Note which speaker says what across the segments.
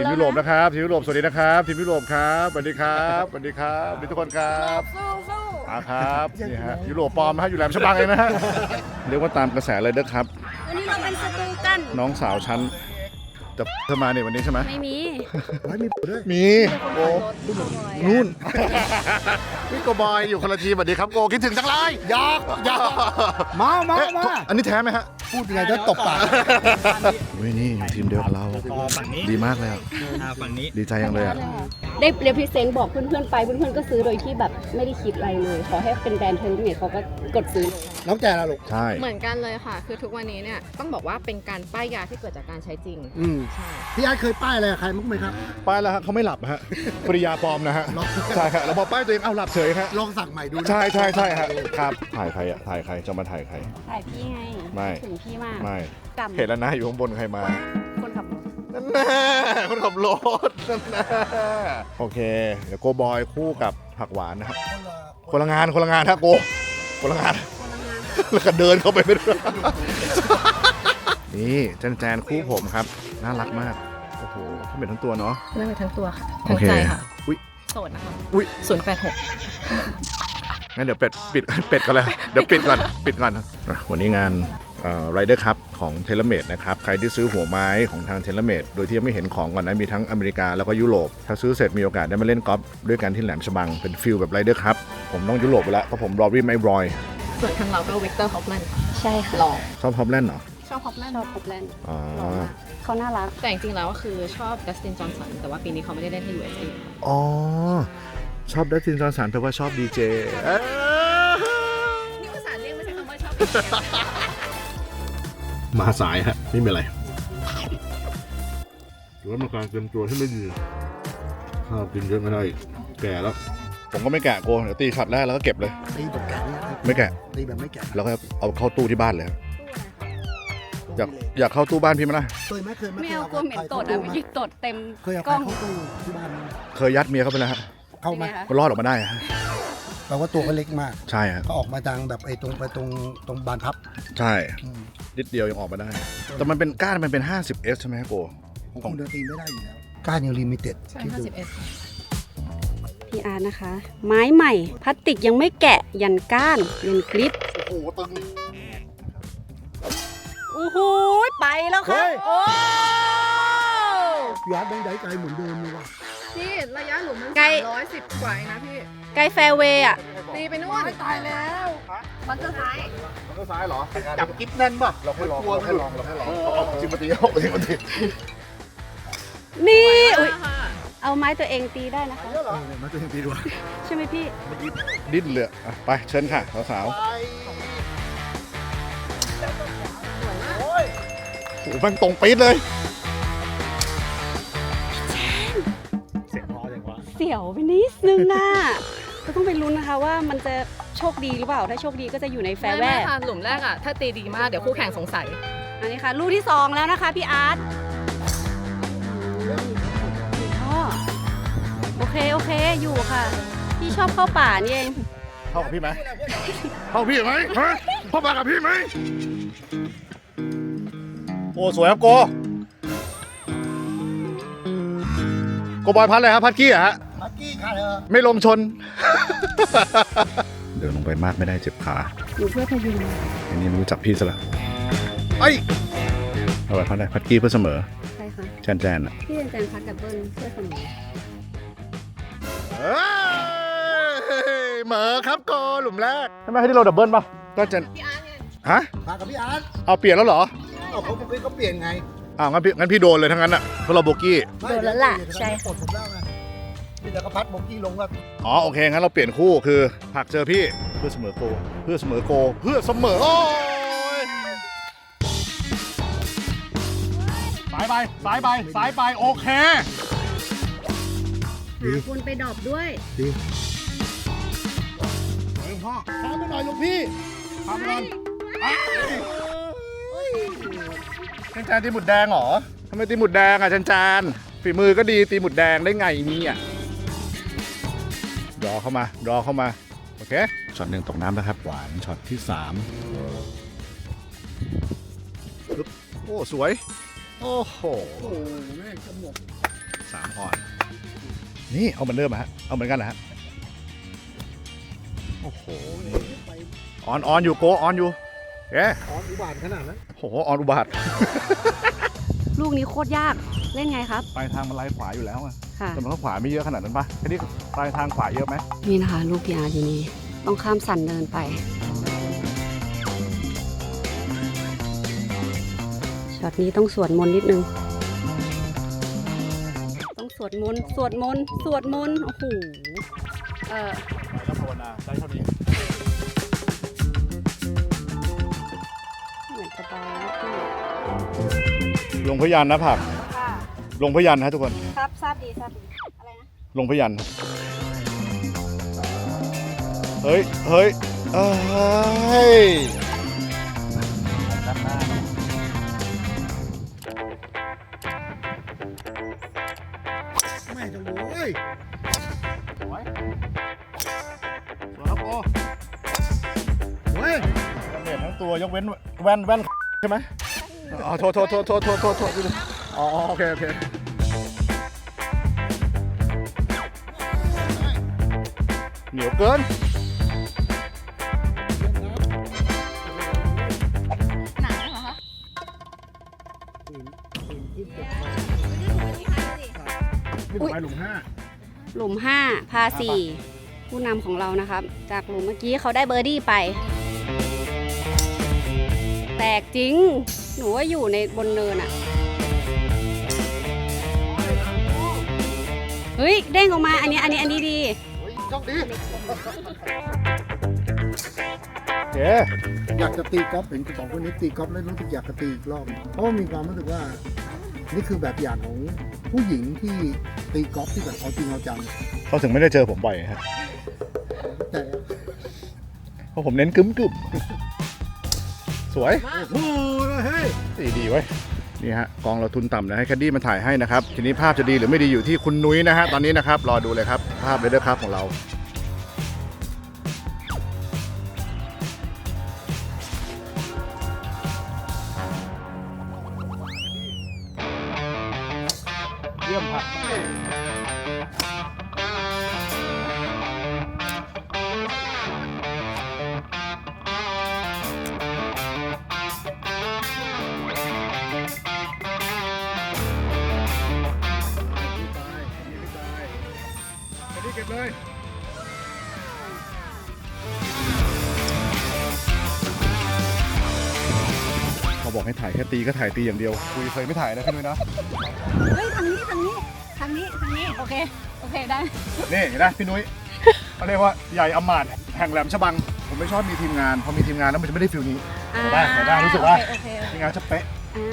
Speaker 1: ทีมยุโรปนะครับทีมยุโรปสวัสดีนะครับทีมยุโรปครับสวัสดีครับสวัสดีครับสวัสดีทุกคนครับ
Speaker 2: สู้สู้
Speaker 1: อ่าครับนี่ฮะยุโรปปลอมนะฮะอยู่แหลมฉบังเองนะฮะเรียกว่าตามกระแสเลยเด้อครับ
Speaker 2: วันนี้เราเป็นศัตรูกัน
Speaker 1: น้องสาวฉันจะเธอมาเนี่ยวันนี้ใช่ไหม
Speaker 2: ไม่มี
Speaker 1: มีโกนู่นพี่โกบอยอยู่คนละทีมสวัสดีครับโกคิดถึงจังเลยยอกยอก
Speaker 3: มามา
Speaker 1: เอ๊ะ
Speaker 3: มา
Speaker 1: อันนี้แท้ไหมฮะ
Speaker 3: พูดยังไงก็ตบปาก
Speaker 1: เว้ยนี่อยู่ทีมเดียวกับเรา
Speaker 4: อ๋อฝั่งนี้
Speaker 1: ดีมากเลยอะ
Speaker 4: อ่าฝั่งนี้
Speaker 1: ดีใจยังเลยอะ
Speaker 2: ได้เรพิเซนต์บอกเพื่อนๆไป เพื่อนๆก็ซื้อโดยที่แบบไม่ได้คิดอะไรเลย ขอให้เป็นแบรนด์เทอร์เนี่ยเขาก็กดซื้อเลย
Speaker 3: น้องแจละลูก
Speaker 1: ใช่
Speaker 5: เหมือนกันเลยค่ะ คือทุกวันนี้เนี่ยต้องบอกว่าเป็นการป้ายยาที่เกิดจากการใช้จริง
Speaker 3: อืมพี่อาร์ตเคยป้ายอะไรกับใครมั้งไหมครับ
Speaker 1: ป้ายแล้วฮะเขาไม่หลับฮะปริยาปลอมนะฮะ ใช่ครับแล้วพอป้ายตัวเองเอาหลับเฉยฮะ
Speaker 3: ลองสั่งใหม่ดูนะ
Speaker 1: ใช่ใช่ใช่ฮะครับ ถ่ายใครอะ ถ่ายใคร จะมาถ่ายใคร
Speaker 2: ถ่ายพี่ไง
Speaker 1: ไม่
Speaker 2: ถึงพี่มาก
Speaker 1: ไม่
Speaker 2: กำ
Speaker 1: เห็นแล้วนะอยู่ข้างบนใครมา
Speaker 2: คนขับรถ
Speaker 1: นั่นแน่คนขับรถนั่นแน่โอเค เดี๋ยวโกบอยคู่กับผักหวานนะครับ คนละงานคนละงานฮะโกคนละงานแล้วก็เดินเข้าไปไม่รู้นี่แจนแจนคู่ผมครับ น่ารักมาก โอ้โหทั้งเป็นทั้งตัวเนาะ
Speaker 5: ไม่ไปทั้งตัวค่ะ
Speaker 1: โอ
Speaker 5: ทั้ง
Speaker 1: เค
Speaker 5: ใจค่ะ
Speaker 1: อุ๊ย
Speaker 5: โสดนะคะ
Speaker 1: อุ๊ย
Speaker 5: ศูนย์แปดหก
Speaker 1: งั้นเดี๋ยวเป็ดปิดเป็ดก่อนเลยเดี๋ยวปิดก่อนปิดก่อนอะวันนี้งานไรเดอร์คัพของเทเลเมดนะครับ ใครที่ซื้อหัวไม้ของทางเทเลเมดโดยที่ยังไม่เห็นของก่อนนะมีทั้งอเมริกาแล้วก็ยุโรป ถ้าซื้อเสร็จมีโอกาสได้มาเล่นกอล์ฟด้วยกันที่แหลมฉบังเป็นฟิลแบบไรเดอร์คัพผมต้องยุโรปไปแล้วเพราะผมรอรี่ไม่บรอย
Speaker 5: ส่วนทางเราก็วิกเตอร์ฮอปแลนด์
Speaker 2: ใช่ค่ะ
Speaker 5: หล่อ
Speaker 1: ชอบฮอปแลนด์เหรอ
Speaker 5: ชอบฮอปแลนด์
Speaker 2: ชอบพบแลนด์
Speaker 1: อ๋อ
Speaker 2: หล่อมากเขาน่ารัก
Speaker 5: แต่จริงๆแล้วก็คือชอบดัสตินจอห์นสันแต่ว่าปีนี้เขาไม่ได้เล่นให้ USA
Speaker 1: อ๋อ ชอบดัตตินจอห์นสันแปลว่าชอบดีเจ
Speaker 5: นี่ภาษาเรียกไม่ใช่คำว่าชอบ
Speaker 1: มาสายฮะไม่เป็นไรหรือว่ามันการเตรียมตัวที่ไม่ดีข้าวกินเยอะไม่ได้อีกแก่แล้ว ผมก็ไม่แกะโกเดี๋ยวตีช็อตแรกแล้วก็เก็บเลย
Speaker 3: ตีแบบแกะนี่
Speaker 1: ไม่แกะ
Speaker 3: ตีแบบไม่แกะ
Speaker 1: แล้วก็เอาเข้าตู้ที่บ้านเลยครับอยากอยากเข้าตู้บ้านพี่มั้ยล่ะ
Speaker 3: เคยไหมเคยไหม
Speaker 2: ไม่เอากลัวเหม็นตดอะเมื่อกี้ตดเต็ม
Speaker 3: เคยเอา
Speaker 2: ก
Speaker 3: ใคร
Speaker 2: ล้อง
Speaker 3: เข้าตู้ที่บ้านไหม
Speaker 1: เคยยัดเมียเข้าไปแล้วฮะ
Speaker 3: เข้าไหม
Speaker 2: เป็นไงคะ
Speaker 1: ก็รอดออกมาได้ฮะ
Speaker 3: แปลว่าตัวเขาเล็กมาก
Speaker 1: ใช่ฮะ
Speaker 3: ก็ออกมาทางแบบไอ้ตรงไปตรงตรงบานพับ
Speaker 1: ใช่
Speaker 3: อืม
Speaker 1: นิดเดียวยังออกมาได้ แต่มันเป็นก้านมันเป็น 50S ใช่ไหมฮะโก
Speaker 3: ของคุณเดินตีไม่ได้อยู่แล้วก้านยังลิมิเต็ด
Speaker 5: ใช่
Speaker 3: คิดดู
Speaker 5: 51
Speaker 2: พี่อาร์ตนะคะ ไม้ใหม่พลาสติกยังไม่แกะยันก้านยันกริป
Speaker 1: โอ้โหตึง
Speaker 2: โอ้โหไปแล้วครับ
Speaker 1: เฮ้ย
Speaker 2: โอ้
Speaker 3: พี่อาร์ตได้ได้ใจเหมือนเดิมเลยว่ะ
Speaker 5: พี่ระยะหลุมมัน
Speaker 2: ไกล
Speaker 5: ร้อยสิบกว่าเองนะพี่
Speaker 2: ไกลแฟร์เวย์อะ
Speaker 5: ตีไปนู่นตายแล้วบังเกอร์ซ้าย
Speaker 1: มันก็ซ้ายเหรอ
Speaker 3: จับกิ๊บแน่นป่ะ
Speaker 1: เราให้ลองเราให้ลองเราให้ลองเอาจริงมาตีเอาจริงมาตี
Speaker 2: นี่อุ๊ยเอาไม้ตัวเองตีได้นะคะ
Speaker 3: เออมาตัวเองตีด้วย
Speaker 2: ใช่ไหมพี่
Speaker 1: ดิ้นเลยอะไปเชิญค่ะสาวๆโอ้โหแมันตรงปี๊ดเลย
Speaker 4: สียว
Speaker 2: ไปนิดนึงอะ ก็ต้องไปลุ้นนะคะว่ามันจะโชคดีหรือเปล่า ถ้าโชคดีก็จะอยู่ในแฟร์แว
Speaker 5: ไม่
Speaker 2: ร์
Speaker 5: ไม่ค่ะหลุมแรกอะ ถ้าตีดีมากเดี๋ยวคู่แข่งสงสัย
Speaker 2: อันนี้ค่ะลูกที่สองแล้วนะคะพี่อาร์ตพ่อโอเค โอเค อยู่ค่ะ พี่ชอบเข้าป่านี่เอง
Speaker 1: เข้ากับพี่ไหมเข้ากับพี่ไหมฮะเข้ามากับพี่ไหมโอ้สวยครับโกโกบอยพัดเลยครับพัดกี้เหรอะฮะ
Speaker 3: ลั กกี้ค่ะเธอ
Speaker 1: ไม่ลมชน เดินลงไปมากไม่ได้เจ็บขา
Speaker 2: อยู่เพื่อพยุง
Speaker 1: อันนี้ไม่รู้จักพี่ซะละไอ้ยเอาไว้พัดได้พัดกี้เพื่อเสมอ
Speaker 2: ใช่ค่ะ
Speaker 1: แจนแจนอะ
Speaker 2: พี่แจนพัดกับเบิ้ลเพื่อเสมอ
Speaker 1: เอ้ยเหมอครับโกหลุมแรกทำไมให้ที่เราดับเบิลป่ะก็จะฮะ
Speaker 3: มากับพี่อาร์ต
Speaker 1: เอาเปลี่ยนแล้วเหรอ
Speaker 3: เอาเขาเเขาเปลี่ยนไง
Speaker 1: อ้าวงั้นพี่งั้นพี่โดนเลยทั้งนั้นอะเพราะเราโบกี้
Speaker 2: โดนแล้วล่ะ ใช่
Speaker 3: ปลดผมแล้วไง พี่แต่ก็พัดโบกี้ลงก็
Speaker 1: อ๋อโอเคงั้นเราเปลี่ยนคู่คือผักเจอพี่เพื่อเสมอโก เพื่อเสมอโก เพื่อเสมอโอ้ยสายไปสายไปสายไปโอเค
Speaker 2: หาคนไปดรอปด้วย
Speaker 3: ดี
Speaker 1: หลวงพ่อทำไปหน่อยหลวงพี่ทำก่อนอ้าวจันจานตีหมุดแดงเหรอทำไมตีหมุดแดงอะจันจานฝีมือก็ดีตีหมุดแดงได้ไงเนี่อะ รอเข้ามารอเข้ามา โอเค ช็อตหนึ่งตกน้ำนะครับ หวานช็อตที่สามปึ๊บโอ้ สวย โอ้โห
Speaker 3: โอ้โหแม่งกำหนด
Speaker 1: สามออน นี่ เอาเหมือนเดิมอะฮะ เอาเหมือนกันนะฮะ โอ้โห นี่ออนออนอยู่โกออนอยู่เอ๊ะ
Speaker 3: อ๋ออุบาทขนาดนั้น
Speaker 1: โอ้โหออนอุบาท
Speaker 2: ลูกนี้โคตรยาก เล่นไงครับ
Speaker 1: ปลายทางมันไล่ขวาอยู่แล้วอะ
Speaker 2: ค่ะ
Speaker 1: แต่มันก็ขวาไม่เยอะขนาดนั้นปะแค่นี้ปลายทางขวาเยอะไหม
Speaker 2: นี่นะคะ ลูกพีอาร์ทีนี้ต้องข้ามสันเนินไป ช็อตนี้ต้องสวดมนต์นิดนึง ต้องสวดมนต์สวดมนต์สวดมนต์โอ้โหเออ
Speaker 1: แล้วภาวนาได้เท่านี้
Speaker 2: เหมือนจะเบานิดนึง
Speaker 1: ลงพยานนะผัก
Speaker 2: ค่ะ
Speaker 1: ลงพยานนะทุกคน
Speaker 2: ครับทราบดีทราบดีอะไรนะ
Speaker 1: ลงพยานเฮ้ย เฮ้ยเอ้ย
Speaker 4: ด้านหน้า
Speaker 3: ไม่จะโว้ย
Speaker 1: สวยสวยครับโอ้
Speaker 3: เว้ย
Speaker 1: เด็ดทั้งตัวยกเว้นแว่นแว่นใช่ไหมอ๋อโทษโทษโทษโทษโทษโทษโทษ อ๋อโอเคโอเคเหนียวเกิน
Speaker 5: หนังเหรอคะ
Speaker 1: นี่ผมไปหลุมห้า
Speaker 2: หลุม5พา4ผู้นำของเรานะครับ จากหลุมเมื่อกี้เขาได้เบอร์ดี้ไป แตกจริง หนูว่าอยู่ในบนเนินอะ เฮ้ยเด้งออกมาอันนี้อันนี้อันนี้ดี
Speaker 3: เฮ้ยโชคดี
Speaker 1: โอเค
Speaker 3: อยากจะตีกอล์ฟเห็นสองคนนี้ตีกอล์ฟแล้วรู้สึกอยากจะตีอีกรอบ เพราะว่ามีความรู้สึกว่า นี่คือแบบอย่างของผู้หญิงที่ตีกอล์ฟที่แบบเอาจริงเอาจัง
Speaker 1: เขาถึงไม่ได้เจอผมบ่อยครับ
Speaker 3: แต่
Speaker 1: เพราะผมเน้นกึ้มกึ้มสวย
Speaker 3: โอ้โหเฮ้ย
Speaker 1: ดีดีไว้ย นี่ฮะกองเราทุนต่ำนะให้แคดดี้มาถ่ายให้นะครับ ทีนี้ภาพจะดีหรือไม่ดีอยู่ที่คุณนุ้ยนะฮะตอนนี้นะครับรอดูเลยครับภาพเรเดอร์ครับของเรา แคดดี้เก็บเลยเขาบอกให้ถ่ายแค่ตีก็ถ่ายตีอย่างเดียว คุยเคยไม่ถ่ายนะพี่นุ้ยนะ
Speaker 2: เฮ้ยทางนี้ทางนี้ทางนี้ทางนี้โอเคโอเคได้
Speaker 1: นี่เห็นไหมพี่นุ้ยเขาเรียกว่าใหญ่อำมาตย์แห่งแหลมฉบัง ผมไม่ชอบมีทีมงาน พอมีทีมงานแล้วมันจะไม่ได้ฟิลนี้
Speaker 2: อ่า
Speaker 1: ได้ได้รู้สึกว่า
Speaker 2: โอเคโอเค
Speaker 1: ทีมงานจะเป๊ะ
Speaker 2: อ่า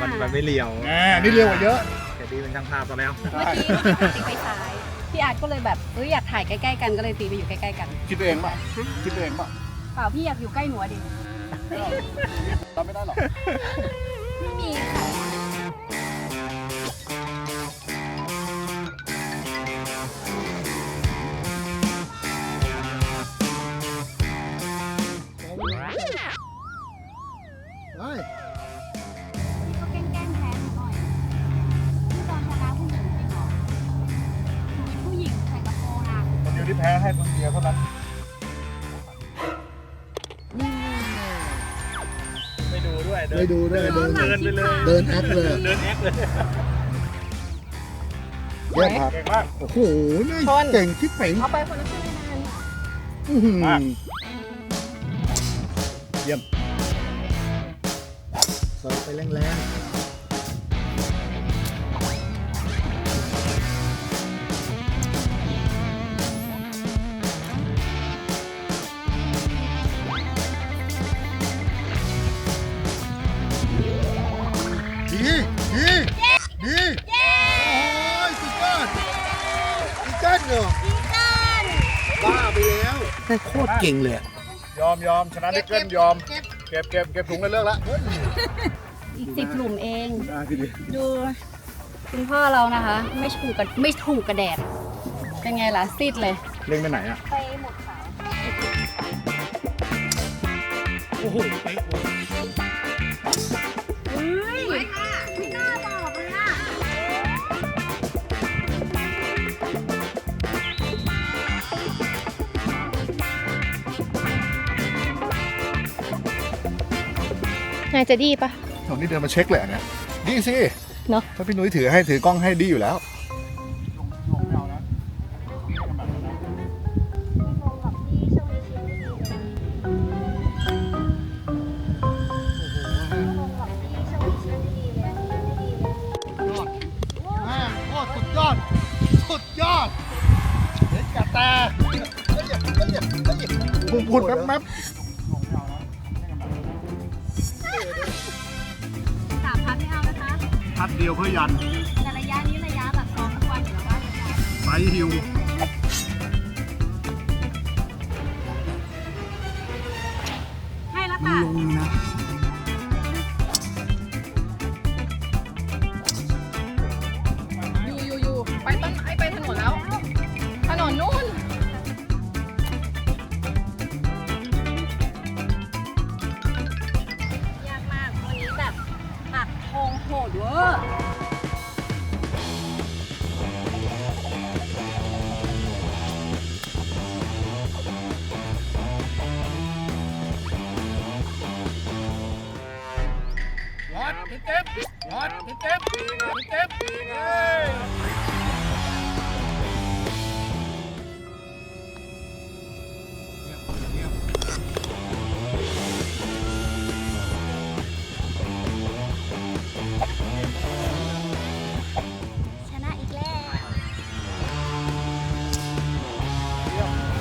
Speaker 4: มันมันไม่เลียว
Speaker 1: แหมนี่เร็วกว่าเยอะ
Speaker 4: แต่ดีเป็นช่างภาพซะแล้ว
Speaker 2: เมื่อกี้ตีไปซ้าย พี่อาร์ตก็เลยแบบเอ้ยอยากถ่ายใกล้ๆกันก็เลยตีไปอยู่ใกล้ๆกัน
Speaker 1: คิดตัวเองป่ะคิดตัวเองป่ะ
Speaker 2: เปล่าพี่อยากอยู่ใกล้หนูอะดิ
Speaker 1: รับไม่ได้หรอก
Speaker 2: ไม่มีค่ะ
Speaker 1: ดูด้ว
Speaker 4: ย
Speaker 3: ไม่ดูด้วยเดิน
Speaker 4: เดินไปเลย
Speaker 3: เดินแอคเลย
Speaker 4: เดินแอคเลย
Speaker 3: เยี่ยมครับ
Speaker 1: เก่งมาก
Speaker 3: โอ้โหนี่เก่งที่เป่ง
Speaker 2: เอาไปคนละครึ่งคะแนน
Speaker 3: อื้อหือ
Speaker 1: มากเยี่ยม
Speaker 3: เสิร์ฟไปแรงๆ แล้วแต่โคตรเก่งเลยอะ
Speaker 1: ยอมยอมชนะนิกเกิลยอม เก็บเก็บเก็บถุงกันเลิกละ
Speaker 2: อีกสิบหลุมเอง
Speaker 1: อ่าพี่ดี
Speaker 2: ดูคุณพ่อเรานะคะ ไม่ถูกกับไม่ถูกกระแดด เป็นไงล่ะซีดเลย
Speaker 1: เล่นไปไหนอะ
Speaker 2: ไปหมดขาว
Speaker 3: โอ้โหเป๊ะเลย
Speaker 2: เฮ้ยไม่น่าบอกเลยอะ
Speaker 5: นายจะดีปะ
Speaker 1: โหนี่เดินมาเช็คเลยเหรอเนี่ยดีสิ
Speaker 5: เนอะ
Speaker 1: ถ้าพี่นุ้ยถือให้ถือกล้องให้ดีอยู่แล้ว
Speaker 3: อ่าโอ้สุดยอด สุดยอด เห็นกระแตเฮ้ยเฮ้ยเฮ้ยเฮ้ย
Speaker 1: พูดพูดแป๊บแพัดเดียวเพื่อยัน
Speaker 2: แต่ระยะนี้ระยะแบบซ้อมทุกวันอยู่แล้วว่าระยะ
Speaker 1: ไซฮิว
Speaker 2: ให้แล้วค่ะ
Speaker 5: อยู่
Speaker 2: ง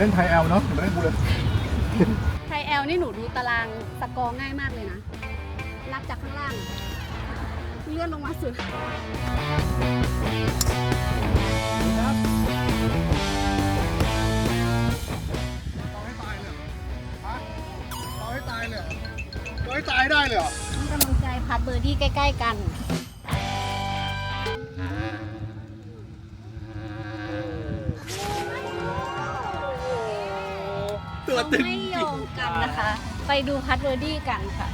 Speaker 2: เล่
Speaker 1: นไทยแอลเนาะอย่าไปเล่นบูเลย
Speaker 2: ไทยแอลนี่หนูดูตารางสกอร์ง่ายมากเลยนะ นับจากข้างล่าง เลื่อนลงมาสุด
Speaker 3: เอาให้ตายเลยเหรอฮะเอาให้ตายเลยเหรอเอาให้ตายได้เลยเหรอ
Speaker 2: ให้กำลังใจพัดเบอร์ดี้ใกล้ ๆ กัน
Speaker 4: ตัวตึง
Speaker 2: ไม่ยอมกันนะคะ ไปดูพัดเบอร์ดี้กันค่ะ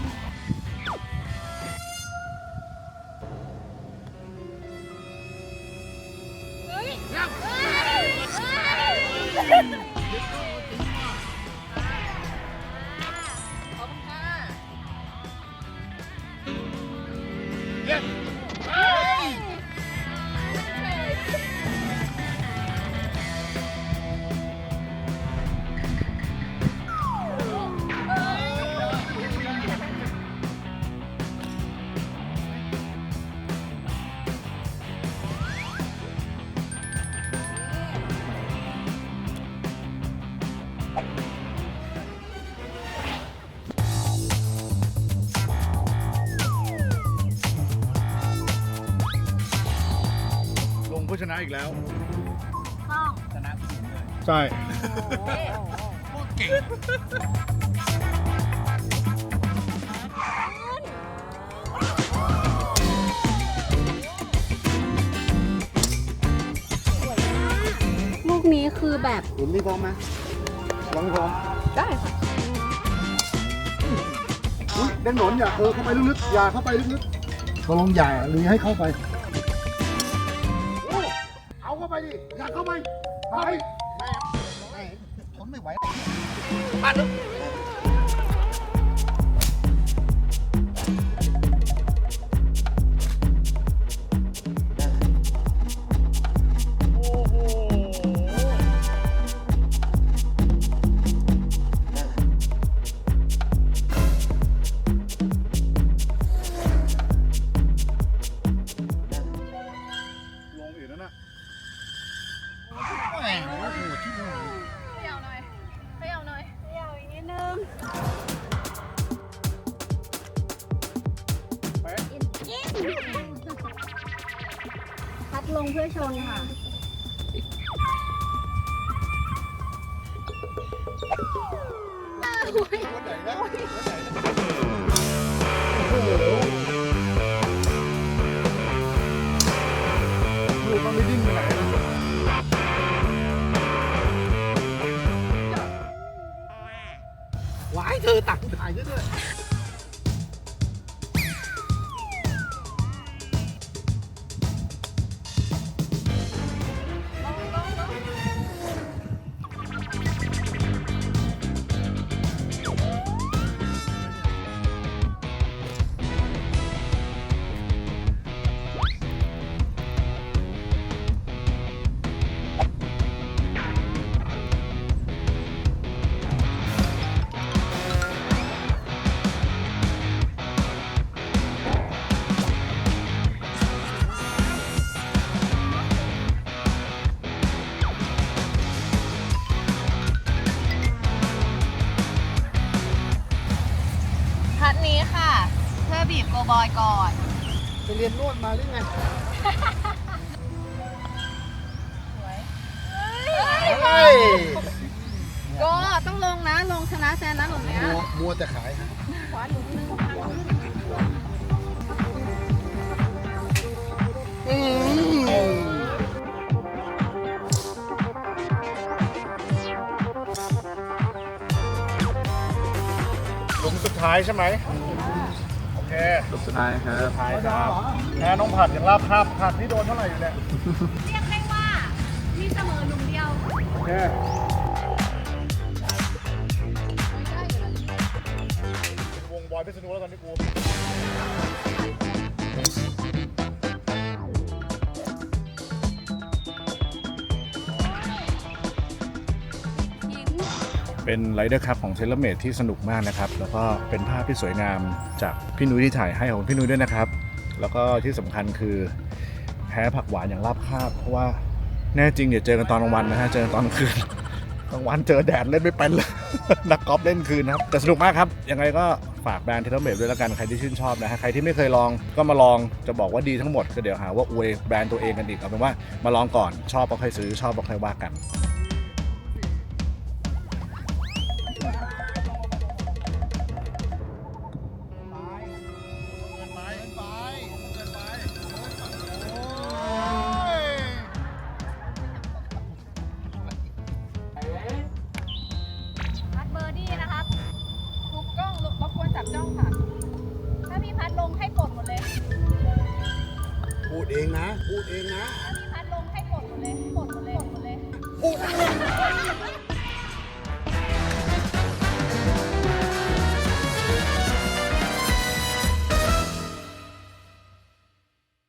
Speaker 1: งผู้ชนะอีกแล้ว
Speaker 2: ต้อง
Speaker 1: ใช่
Speaker 2: ลูกนี้คือแบบ
Speaker 3: หลุมนี้พร้อมไหมลองให้พร้อม
Speaker 5: ได้ค่ะ
Speaker 3: อุ้ยเด่นหนนอย่าเออเข้าไปลึกๆอย่าเข้าไปลึกๆตกลงอย่าหรือให้เข้าไป
Speaker 1: ล
Speaker 2: พัดลงเพื่อชนค่ะ
Speaker 1: ลูกมันไม่ดิ้นไปไหนนะ
Speaker 3: หวายเธอตักถ่ายด้วย
Speaker 2: บอยก่อน
Speaker 3: ไปเรียนนวดมาหรือไงเฮ้ย
Speaker 5: ก็ต้องลงนะ ลงชนะแซนนะหลุมเนี้ย
Speaker 3: มัวมัวแต่ขายฮะ
Speaker 5: ขวาหลุมนึง
Speaker 3: อืม
Speaker 1: หลุมสุดท้ายใช่ไหม โอเค
Speaker 4: สุดท้ายครับ
Speaker 1: ท้ายครับแพ้น้องผัดอย่างราบคาบผัดนี่โดนเท่าไหร่อยู่เนี่ย
Speaker 2: เรียกได้ว่า มีเสมอหนุ่มเดียว
Speaker 1: โอเควงบอยพิษณุแล้วตอนนี้กู เป็นไรเดอร์คัพของเทเลเมดที่สนุกมากนะครับ แล้วก็เป็นภาพที่สวยงามจากพี่นุ้ยที่ถ่ายให้ของพี่นุ้ยด้วยนะครับ แล้วก็ที่สำคัญคือแพ้ผักหวานอย่างราบคาบเพราะว่าแน่จริงเดี๋ยวเจอกันตอนกลางวันนะฮะเจอกันตอนคืนกลางวันเจอแดดเล่นไม่เป็นเลยนักกอล์ฟเล่นคืนนะครับแต่สนุกมากครับยังไงก็ฝากแบรนด์เทเลเมดด้วยแล้วกันใครที่ชื่นชอบนะฮะใครที่ไม่เคยลองก็มาลองจะบอกว่าดีทั้งหมดก็เดี๋ยวหาว่าอวยแบรนด์ตัวเองกันอีกเอาเป็นว่ามาลองก่อนชอบก็ค่อยซื้อชอบก็ค่อยว่ากัน